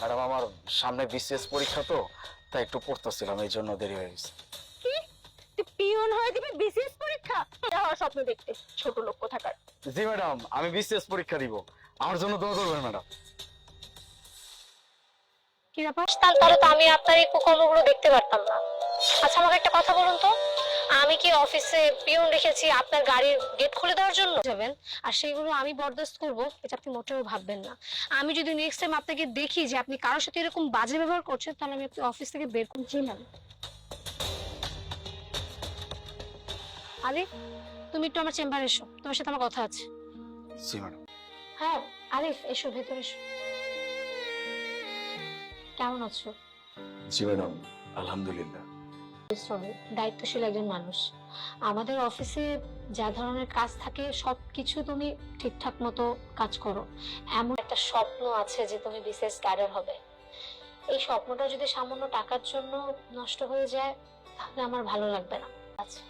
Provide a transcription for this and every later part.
Madam আমার সামনে BCS পরীক্ষা তো তাই একটু পড়তেছিলাম এই জন্য দেরি হয়ে গেছে। কি? তুই পিয়ন হয়ে দিবি বিসিএস পরীক্ষা? স্বপ্ন দেখতে ছোট লোক কোথাকার। জি ম্যাডাম আমি বিসিএস পরীক্ষা দিব। আমার জন্য দোয়া করবেন ম্যাডাম। কি ব্যাপার? তাহলে তো আমি আপনার এই কুকর্মগুলো দেখতে পারতাম না। আচ্ছা আমাকে একটা কথা বলুন তো। আমি কি অফিসে পিয়ন রেখেছি আপনার গাড়ির গেট খুলে দেওয়ার জন্য? যাবেন আর সেইগুলো আমি বরদাস্ত করব এটা আপনি মোটেও ভাববেন না। আমি যদি নেক্সট টাইম আপনাকে দেখি যে আপনি কারোর সাথে এরকম বাজে ব্যবহার করছেন তাহলে আমি আপনি অফিস থেকে বের করে জি ম্যাম আরে তুমি একটু আমার চেম্বারে এসো তোমার সাথে আমার কথা আছে। জি ম্যাডাম হ্যাঁ আরিফ এসো ভেতরে এসো। কেমন আছো? জি ম্যাডাম আলহামদুলিল্লাহ। পরিশ্রমী দায়িত্বশীল একজন মানুষ। আমাদের অফিসে যা ধরনের কাজ থাকে সব কিছু তুমি ঠিকঠাক মতো কাজ করো। এমন একটা স্বপ্ন আছে যে তুমি বিশেষ ক্যাডার হবে। এই স্বপ্নটা যদি সামান্য টাকার জন্য নষ্ট হয়ে যায়, তাহলে আমার ভালো লাগবে না। আচ্ছা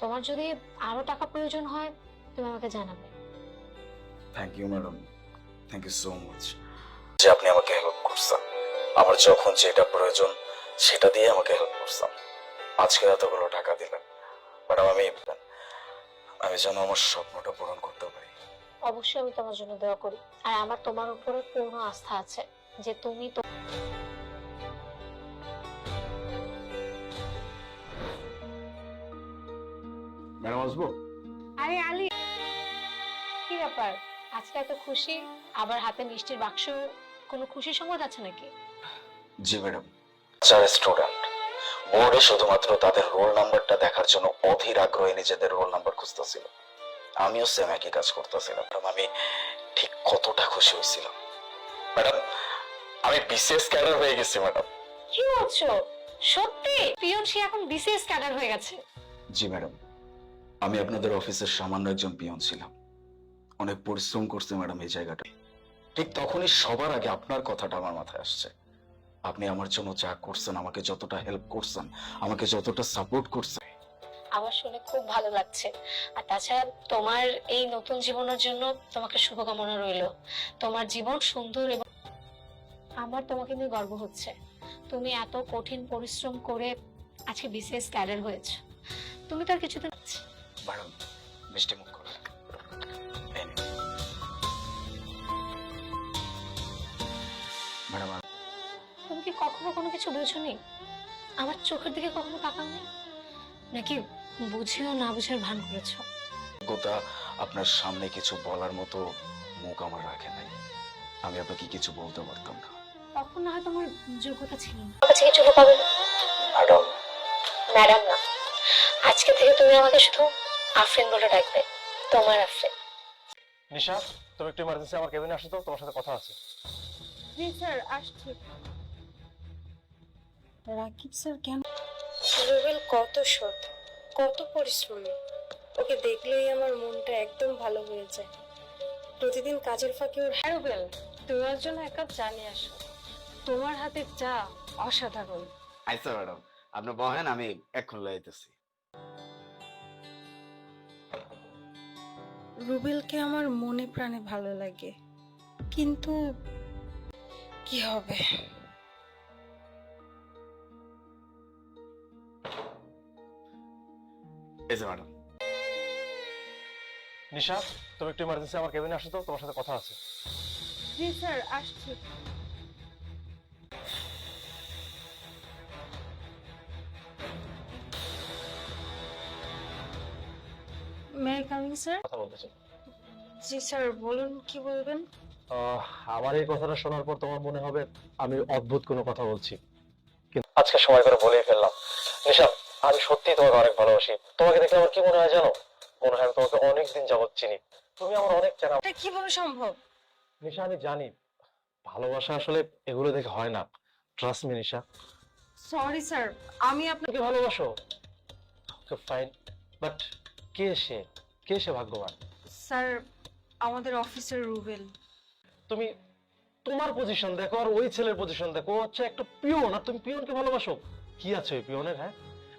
তোমার যদি আরও টাকা প্রয়োজন হয়, তুমি আমাকে জানাবে। Thank you madam thank you so much যে আপনি আমাকে হেল্প করছেন, আমার যখন যেটা প্রয়োজন, সেটা দিয়ে আমাকে হেল্প করছেন। আজকে এতগুলো টাকা দিলেন। ম্যাডাম আমি আমি যেন আমার স্বপ্নটা পূরণ করতে পারি। অবশ্যই আমি তোমার জন্য দোয়া করি। আর আমার তোমার উপরে পূর্ণ আস্থা আছে যে তুমি তো ম্যাডাম আসব? আরে আলি কি ব্যাপার? আজকে এত খুশি? আবার হাতে মিষ্টির বাক্স কোনো খুশির সংবাদ আছে নাকি? জি ম্যাডাম। যারা স্টুডেন্ট বোর্ডে শুধুমাত্র তাদের রোল নাম্বারটা দেখার জন্য অধীর আগ্রহে নিজেদের রোল নাম্বার খুঁজতেছিল। আমিও সেম একই কাজ করতেছিলাম। আমি ঠিক কতটা খুশি হয়েছিলাম। ম্যাডাম আমি বিশেষ ক্যাডার হয়ে গেছি ম্যাডাম। কি বলছো? সত্যি? পিয়ন সে এখন বিসিএস ক্যাডার হয়ে গেছে। জি ম্যাডাম। আমি আপনাদের অফিসের সামান্য একজন পিয়ন ছিলাম। অনেক পরিশ্রম করছে ম্যাডাম এই জায়গাটা ঠিক তখনই সবার আগে আপনার কথাটা আমার মাথায় আসছে। আপনি আমার জন্য যা করছেন আমাকে যতটা হেল্প করছেন আমাকে যতটা সাপোর্ট করছেন। আমার শুনে খুব ভালো লাগছে। আর তাছাড়া তোমার এই নতুন জীবনের জন্য তোমাকে শুভকামনা রইল। তোমার জীবন সুন্দর এবং আমার তোমাকে নিয়ে গর্ব হচ্ছে। তুমি এত কঠিন পরিশ্রম করে আজকে বিসিএস ক্যাডার হয়েছে। তুমি তো আর কিছুতে ম্যাডাম মিষ্টি মুখ। কখনো কোনো কিছু বুঝোনি? আমার চোখের দিকে কখনো তাকাওনি? নাকি বুঝেও না বুঝার ভান করেছ? যোগ্যতা আপনার সামনে কিছু বলার মতো মুখ আমার রাখে নাই। আমি আপনাকে কিছু বলতে পারতাম না। তখন না হয়তো আমার যোগ্যতা ছিল না। কাছে কিছু লুকাবে না। ম্যাডাম ম্যাডাম না। আজকে থেকে তুমি আমাকে শুধু আফরিন বলে ডাকবে। তোমার আফরিন। নিশা তুমি একটু ইমার্জেন্সি আমার কেবিনে আসো তো তোমার সাথে কথা আছে। জি স্যার আসছি। রাকিব স্যার কেন? রুবেল কত সৎ কত পরিশ্রমী। ওকে দেখলেই আমার মনটা একদম ভালো হয়ে যায়। প্রতিদিন কাজের ফাঁকে ওর হ্যাঁ রুবেল তুমি ওর জন্য এক কাপ চা নিয়ে আসো। তোমার হাতের চা অসাধারণ। আচ্ছা ম্যাডাম আপনি বহেন আমি এখন লাইতেছি রুবেলকে আমার মনে প্রাণে ভালো লাগে কিন্তু কি হবে? এই যে ম্যাডাম। নিশা তুমি একটু ইমার্জেন্সি আমার কেবিনে আসো তো তোমার সাথে কথা আছে। জি স্যার আসছি। মে কামিং স্যার কথা বলতে চাই জি স্যার বলুন কি বলবেন? আহ, আমার এই কথাটা শোনার পর তোমার মনে হবে আমি অদ্ভুত কোনো কথা বলছি। কিন্তু আজকে সময় করে বলেই ফেললাম। নিশা আমি সত্যি তোমাকে অনেক ভালোবাসি। তোমাকে দেখলে আমার কি মনে হয় জানো? মনে হয় তোমাকে অনেক দিন যাবত চিনি। তুমি আমার অনেক চেনা এটা কীভাবে সম্ভব? নিশা আমি জানি। ভালোবাসা আসলে এগুলো দেখে হয় না। Trust me Nisha. Sorry sir আমি আপনাকে আপনাকে ভালোবাসো? ওকে ফাইন বাট কে সে? কে সে ভাগ্যবান? স্যার আমাদের অফিসের রুবেল। তুমি তোমার পজিশন দেখো আর ওই ছেলের পজিশন দেখো। ও হচ্ছে একটা পিওন। আর তুমি পিওনকে ভালোবাসো? কি আছে ওই পিওনের হ্যাঁ?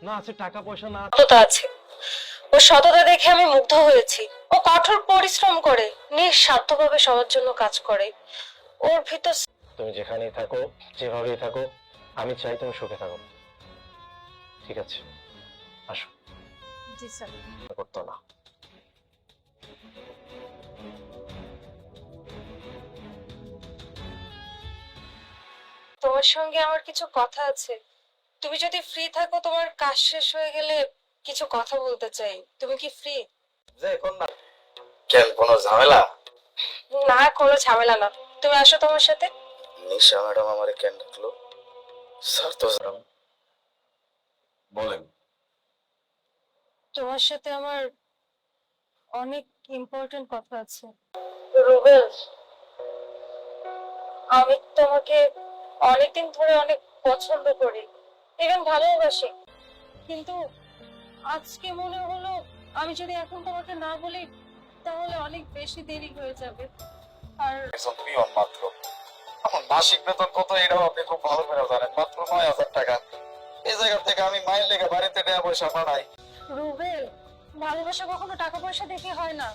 না আছে টাকা পয়সা না সততা আছে। ও সততা দেখে আমি মুগ্ধ হয়েছি। ও কঠোর পরিশ্রম করে নিঃস্বার্থভাবে সবার জন্য কাজ করে। ওর ভিতর তুমি যেখানেই থাকো যেভাবেই থাকো আমি চাই তুমি সুখে থাকো। ঠিক আছে আসো। জি স্যার। করতো না। তোমার সঙ্গে আমার কিছু কথা আছে। তুমি যদি ফ্রি থাকো তোমার কাজ শেষ হয়ে গেলে কিছু কথা বলতে চাই। তুমি কি ফ্রি যে কোন না। কেন কোনো ঝামেলা? না কোনো ঝামেলা না। তুমি আসো তোমার সাথে। নিশা ম্যাডাম আমারে কেন ডাকলো? স্যার তো বলেন। তোমার সাথে আমার অনেক ইম্পর্টেন্ট কথা আছে। রুবেল আমি তোমাকে অনেকদিন ধরে অনেক পছন্দ করি। ইভেন ভালোবাসি। কিন্তু আজকে মনে হলো আমি যদি এখন তোমাকে না বলি তাহলে অনেক বেশি দেরি হয়ে যাবে। আর পিয়ন মাত্র মাসিক বেতন কত এটাও আপনি খুব ভালো করে জানেন। মাত্র নয় হাজার টাকা। এই জায়গা থেকে আমি মায়ের লেগে বাড়িতে টাকা পয়সা পাঠাই রুবেল ভালোবাসা কখনো টাকা পয়সা দেখে হয় না।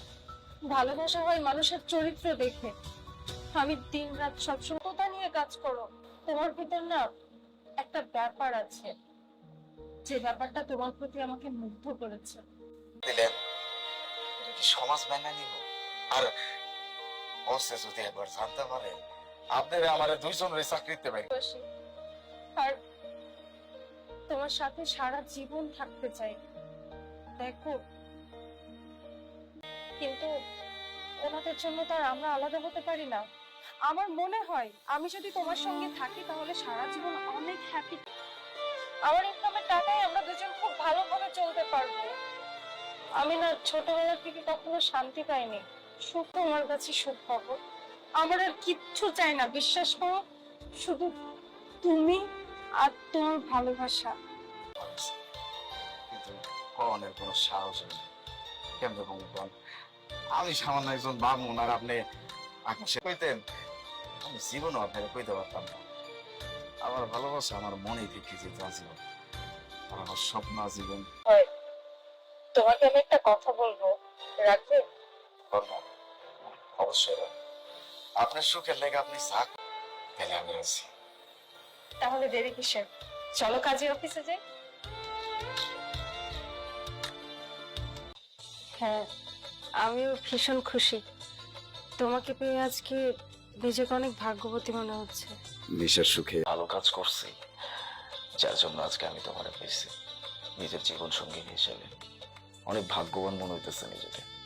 ভালোবাসা হয় মানুষের চরিত্র দেখে। আমি দিন রাত সবসময় কোথা নিয়ে কাজ করো? তোমার ভিতর না একটা ব্যাপার আছে। যে ব্যাপারটা তোমার প্রতি আমাকে মুগ্ধ করেছে। কি সমাজ মেনে নিব? আর বসে যদি একবার জানতে পারে আপনারা আমার দুইজনের চাকরিতে পাই ভালোবাসি। আর তোমার সাথে সারা জীবন থাকতে চাই। দেখো। কিন্তু ওনাদের জন্য তো আর আমরা আলাদা হতে পারি না। আমার মনে হয় আমি যদি তোমার সঙ্গে থাকি তাহলে সারা জীবন অনেক হ্যাপি আমার ইনকামের টাকায় আমরা দুজন খুব ভালোভাবে চলতে পারব। আমি না ছোটবেলা থেকে কখনো শান্তি পাইনি। সুখ তোমার কাছে সুখ পাবো। আমার আর কিচ্ছু চাই না, বিশ্বাস করো? শুধু তুমি আর তোমার ভালোবাসা। কিন্তু কোনো সাহস আছে? কেমন কম আমি সামান্য একজন বামুন আর আপনি আকাশে কইতেন। আমি জীবনও আপনাকে কইতে পারতাম না। আমার ভালোবাসা আমার মনে থেকে যেত আজীবন আর আমার স্বপ্ন আজীবন তোমাকে আমি একটা কথা বলব। রাখবে কর্ম অবশ্যই আপনার সুখের লেগে আপনি চাক তাহলে আমি আছি। তাহলে দেরি কিসের? চলো কাজে অফিসে যাই। হ্যাঁ আমিও ভীষণ খুশি। তোমাকে পেয়ে আজকে নিজেকে অনেক ভাগ্যবতী মনে হচ্ছে। নিশার সুখে। ভালো কাজ করছি যার জন্য আজকে আমি তোমার পেয়েছি। নিজের জীবন সঙ্গী হিসেবে। অনেক ভাগ্যবান মনে হইতেছে নিজেকে।